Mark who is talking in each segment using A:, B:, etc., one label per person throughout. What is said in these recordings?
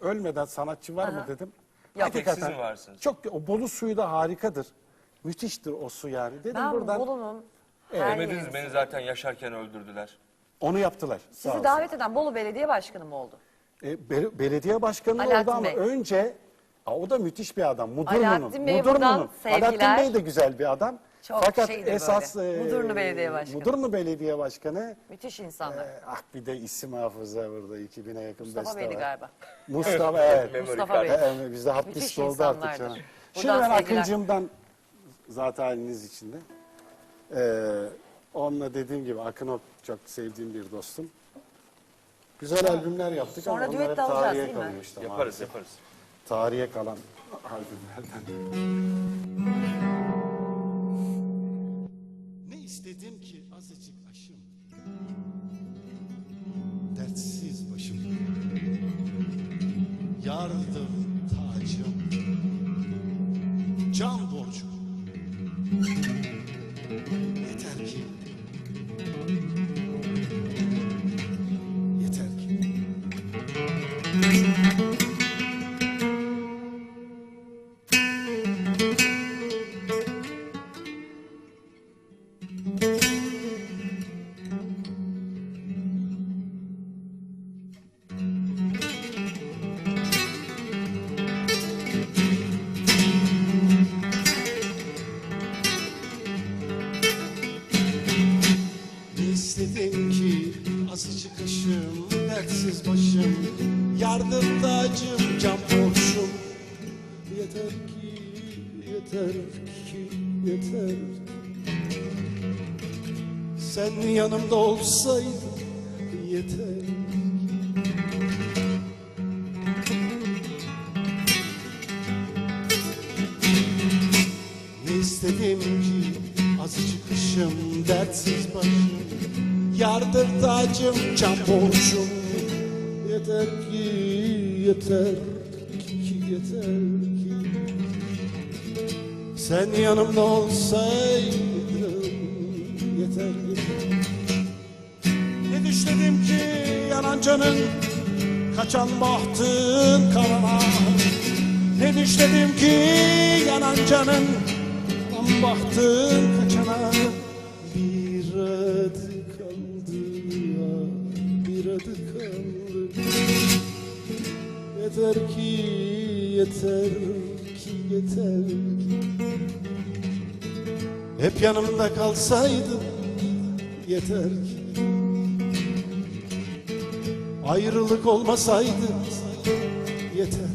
A: ölmeden sanatçı var mı dedim.
B: Tek siz mi varsınız?
A: Çok o Bolu suyu da harikadır. Müthiştir o su yani. Dedim
C: Ben
A: buradan
C: Bolu'nun her
B: Demediniz beni zaten yaşarken öldürdüler.
A: onu yaptılar. Sağ
C: Sizi
A: olsun.
C: davet eden Bolu Belediye Başkanı mı oldu?
A: E, be- belediye başkanı
C: Alaaddin
A: oldu ama
C: Bey.
A: önce Aa, o da müthiş bir adam. Mudurnu'nun.
C: Alaaddin Bey'e buradan sevgiler.
A: Alaaddin Bey de güzel bir adam.
C: Çok
A: Fakat
C: şeydir
A: esas
C: böyle.
A: e,
C: Mudurnu Belediye Başkanı.
A: Mudurnu Belediye Başkanı
C: Müthiş insanlar.
A: e, ah bir de isim hafıza burada 2000'e yakın
C: Mustafa
A: beste
C: Bey'di
A: var.
C: galiba.
A: Mustafa evet.
C: Mustafa. Bey.
A: E, bizde hat
C: Müthiş
A: list oldu artık canım.
C: Buradan
A: Şimdi ben
C: sevgiler.
A: Akıncım'dan zaten haliniz içinde. Ee, onunla dediğim gibi Akın Ok çok sevdiğim bir dostum. Güzel albümler yaptık
C: Sonra
A: ama onlar
C: düet
A: hep
C: de alacağız,
A: tarihe
C: değil mi?
A: kalıyor işte.
B: Yaparız
A: maalesef.
B: yaparız.
A: Tarihe kalan albümlerden.
D: Yardım tacım. Can borcum. Yeter ki. Yeter ki Dertsiz başım Yardım tacım can borçum. Yeter ki Yeter ki Yeter. Sen yanımda olsaydın Yeter. Ne istedim ki? Azıcık ışım dertsiz başım. Yardır tacım can borcum Yeter ki yeter ki yeter ki. Sen yanımda olsaydın yeter ki. Ne düşledim ki yanan canın Kaçan bahtın karana Ne düşledim ki yanan canın bahtın kaçana adı kaldı Yeter ki yeter ki yeter ki. Hep yanımda kalsaydın yeter ki. Ayrılık olmasaydı yeter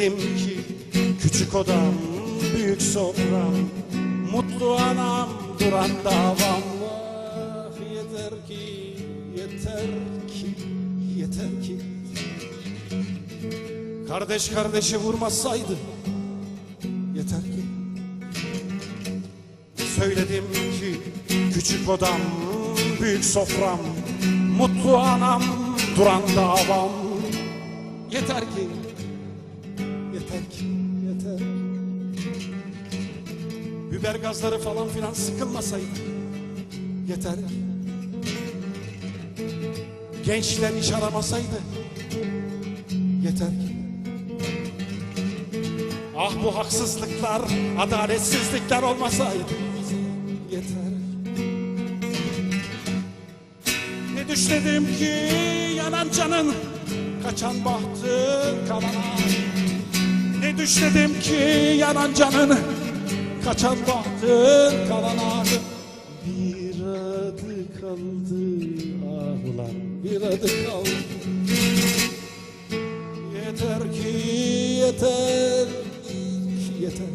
D: söyledim ki küçük odam büyük sofram Mutlu anam duran davam. Ah yeter ki yeter ki yeter ki. Kardeş kardeşi vurmasaydı yeter ki. Söyledim ki küçük odam büyük sofram Mutlu anam duran davam. Yeter ki Yeter? Biber gazları falan filan sıkılmasaydı Yeter. Gençler iş aramasaydı Yeter. Ah bu haksızlıklar, adaletsizlikler olmasaydı Yeter. Ne düşledim ki yanan canın Kaçan bahtın kalana düşledim ki yanan canın Kaçan bahtın kalana Bir adı kaldı. Ah ulan Bir adı kaldı. Yeter ki yeter. Ki. Yeter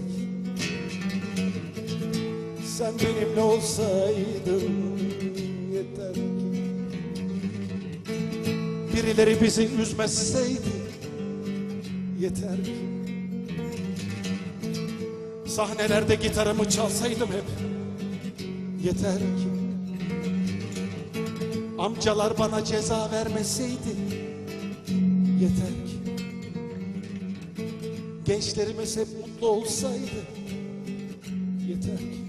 D: Sen benimle olsaydın yeter ki. Bir birileri bizi üzmeseydi yeter ki Sahnelerde gitarımı çalsaydım hep. Yeter ki Amcalar bana ceza vermeseydi. Yeter ki Gençlerimiz hep mutlu olsaydı. Yeter ki